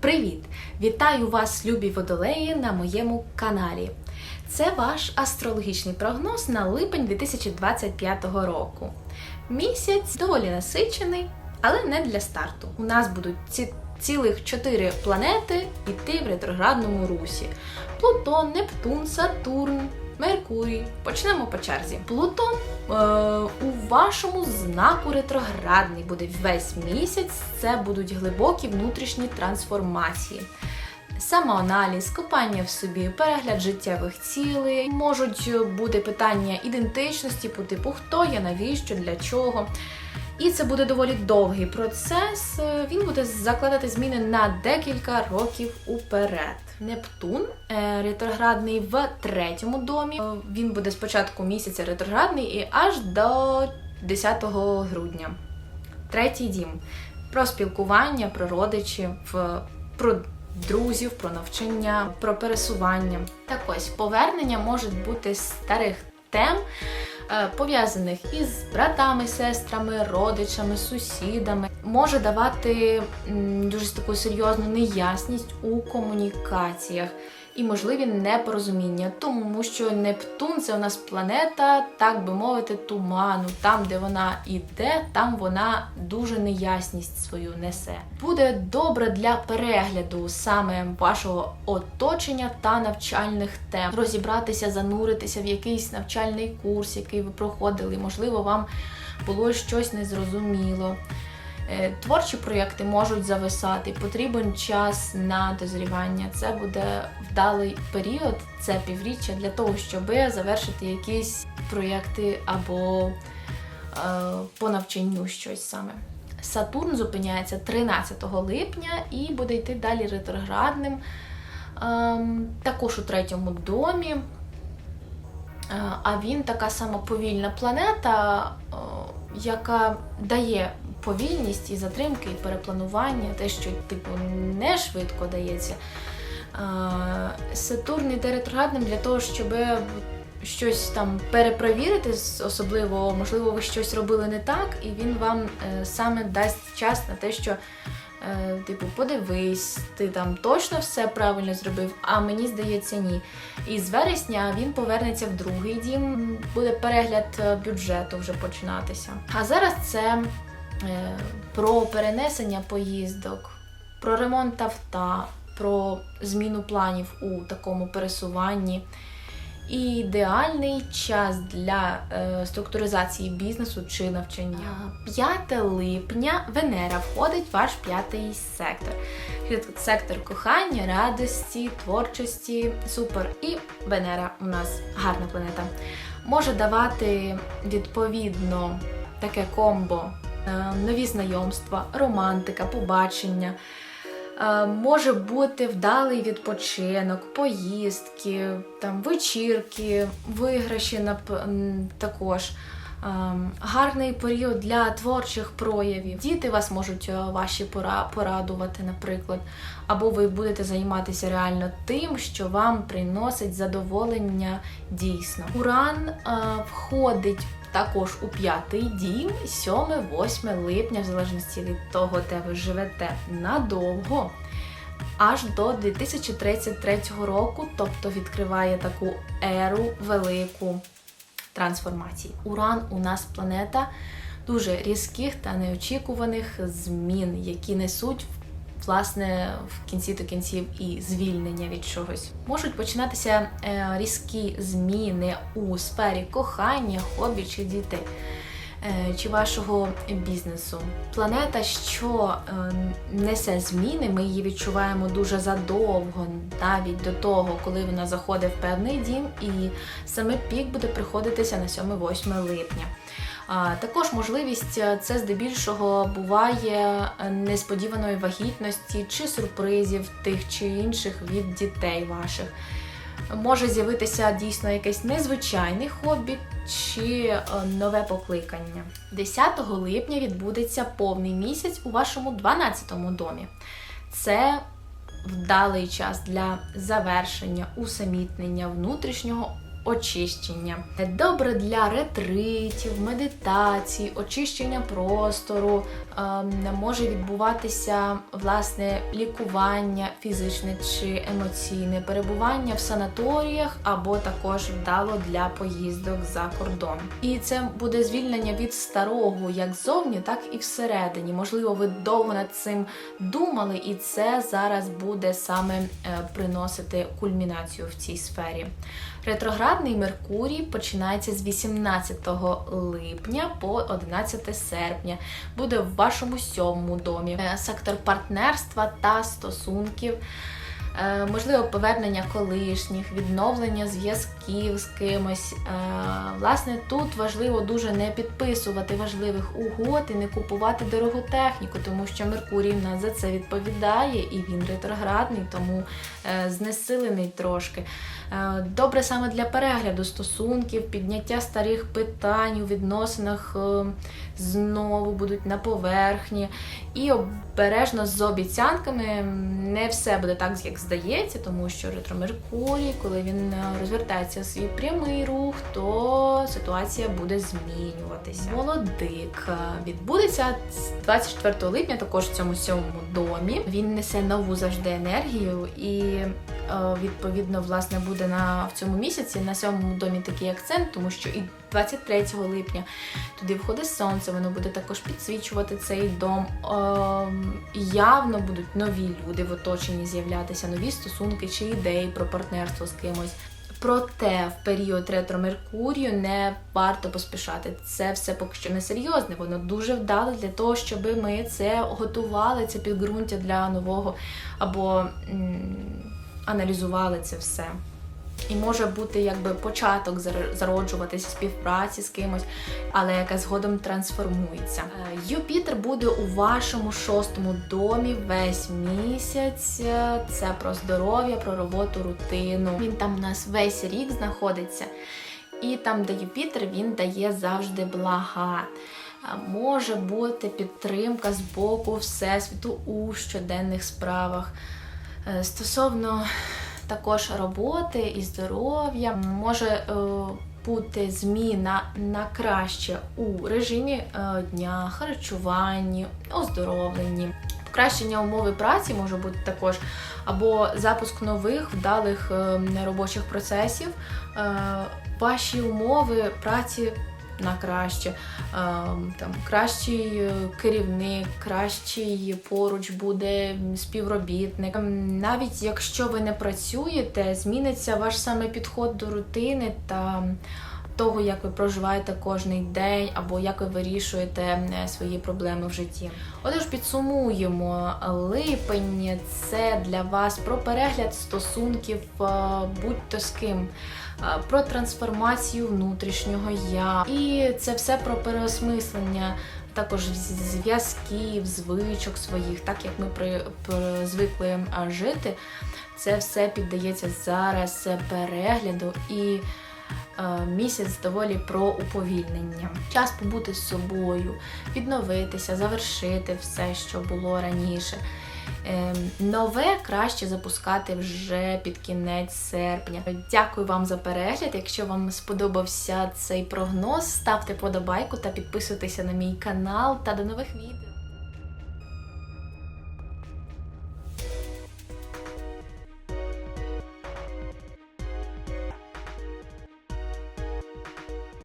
Привіт! Вітаю вас, любі водолеї, на моєму каналі. Це ваш астрологічний прогноз на липень 2025 року. Місяць доволі насичений, але не для старту. У нас будуть ці цілих чотири планети йти в ретроградному русі: Плутон, Нептун, Сатурн. Меркурій. Почнемо по черзі. Плутон е, у вашому знаку ретроградний буде весь місяць. Це будуть глибокі внутрішні трансформації. Самоаналіз, копання в собі, перегляд життєвих цілей, можуть бути питання ідентичності по типу хто я, навіщо, для чого. І це буде доволі довгий процес. Він буде закладати зміни на декілька років уперед. Нептун е, ретроградний в третьому домі. Е, Він буде спочатку місяця ретроградний і аж до 10 грудня. Третій дім про спілкування, про родичів, про друзів, про навчання, про пересування. Так ось повернення можуть бути старих тем. е, Пов'язаних із братами, сестрами, родичами, сусідами, може давати дуже таку серйозну неясність у комунікаціях і можливі непорозуміння, тому що Нептун це у нас планета, так би мовити, туману. Там, де вона іде, там вона дуже неясність свою несе. Буде добре для перегляду саме вашого оточення та навчальних тем, розібратися, зануритися в якийсь навчальний курс, який ви проходили. Можливо, вам було щось незрозуміло. Е, Творчі проєкти можуть зависати, потрібен час на дозрівання. Це буде вдалий період, це півріччя для того, щоб завершити якісь проєкти або е, по навчанню щось саме. Сатурн зупиняється 13 липня і буде йти далі ретроградним, ем, також у третьому домі. Е, А він така сама повільна планета, е, яка дає повільність і затримки, і перепланування, те, що типу не швидко дається. Сатурн іде ретроградним для того, щоб щось там перепровірити, особливо, можливо, ви щось робили не так, і він вам е, саме дасть час на те, що. е, Типу, подивись, ти там точно все правильно зробив, а мені здається, ні. І з вересня він повернеться в другий дім, буде перегляд е, бюджету вже починатися. А зараз це про перенесення поїздок, про ремонт авто, про зміну планів у такому пересуванні. І ідеальний час для е, структуризації бізнесу чи навчання. 5 липня Венера входить в ваш п'ятий сектор. Сектор кохання, радості, творчості, супер. І Венера у нас гарна планета. Може давати відповідно таке комбо, е, нові знайомства, романтика, побачення. Е, Може бути вдалий відпочинок, поїздки, там вечірки, виграші м, також. Ем, Гарний період для творчих проявів. Діти вас можуть е, ваші пора- порадувати, наприклад, або ви будете займатися реально тим, що вам приносить задоволення дійсно. Уран е, входить також у п'ятий дім 7-8 липня, в залежності від того, де ви живете, надовго. Аж до 2033 року, тобто відкриває таку еру велику трансформації. Уран у нас планета дуже різких та неочікуваних змін, які несуть власне в кінці до кінців і звільнення від чогось. Можуть починатися е, різкі зміни у сфері кохання, хобі чи дітей. е, Чи вашого бізнесу. Планета, що е, несе зміни, ми її відчуваємо дуже задовго, навіть до того, коли вона заходить в певний дім, і саме пік буде приходитися на 7-8 липня. Також можливість е, це здебільшого буває е, несподіваної вагітності чи сюрпризів тих чи інших від дітей ваших. Може з'явитися дійсно якесь незвичайне хобі чи е, нове покликання. 10 липня відбудеться повний місяць у вашому 12 домі. Це вдалий час для завершення, усамітнення, внутрішнього очищення. Добре для ретритів, медитацій, очищення простору, ем, може відбуватися власне лікування фізичне чи емоційне, перебування в санаторіях або також вдало для поїздок за кордон. І це буде звільнення від старого як ззовні, так і всередині. Можливо, ви довго над цим думали, і це зараз буде саме е, приносити кульмінацію в цій сфері. Ретроградний Меркурій починається з 18 липня по 11 серпня. Буде в вашому сьомому домі. Е, Сектор партнерства та стосунків. Е, Можливо, повернення колишніх, відновлення зв'язків з кимось. Е, Власне, тут важливо дуже не підписувати важливих угод і не купувати дорогу техніку, тому що Меркурій в нас за це відповідає, і він ретроградний, тому знесилений трошки. Е, Добре саме для перегляду стосунків, підняття старих питань у відносинах е, знову будуть на поверхні. І обережно з обіцянками не все буде так, як здається, тому що ретро-Меркурій, коли він е, розвертається в свій прямий рух, то ситуація буде змінюватися. Молодик відбудеться 24 липня, також в цьому сьомому домі. Він несе нову завжди енергію і відповідно власне буде на в цьому місяці на сьомому домі такий акцент, тому що і 23 липня туди входить сонце, воно буде також підсвічувати цей дом. Ем, явно будуть нові люди в оточенні з'являтися, нові стосунки чи ідеї про партнерство з кимось. Проте в період ретро Меркурію не варто поспішати. Це все поки що не серйозне. Воно дуже вдале для того, щоб ми це готували, це підґрунтя для нового або м, аналізували це все. І може бути якби початок зароджуватися співпраці з кимось, але яка згодом трансформується. Е, Юпітер буде у вашому шостому домі весь місяць. Е, Це про здоров'я, про роботу, рутину. Він там у нас весь рік знаходиться. І там, де Юпітер, він дає завжди блага. Е, Може бути підтримка з боку Всесвіту у щоденних справах. Е, Стосовно також роботи і здоров'я може е, бути зміна на краще у режимі е, дня, харчуванні, оздоровленні. Покращення умови праці може бути також або запуск нових вдалих робочих процесів. Ваші умови праці на краще, Е, там кращий е, керівник, кращий поруч буде співробітник. Ем, Навіть якщо ви не працюєте, зміниться ваш саме підход до рутини та того, як ви проживаєте кожний день, або як ви вирішуєте е, свої проблеми в житті. Отож, підсумуємо, липень це для вас про перегляд стосунків, е, будь-то з ким. е, Про трансформацію внутрішнього я, і це все про переосмислення також зв'язків, звичок своїх, так як ми при, при- звикли жити. Це все піддається зараз перегляду і місяць доволі про уповільнення. Час побути з собою, відновитися, завершити все, що було раніше. Е, Нове краще запускати вже під кінець серпня. Дякую вам за перегляд. Якщо вам сподобався цей прогноз, ставте подобайку та підписуйтеся на мій канал та до нових відео.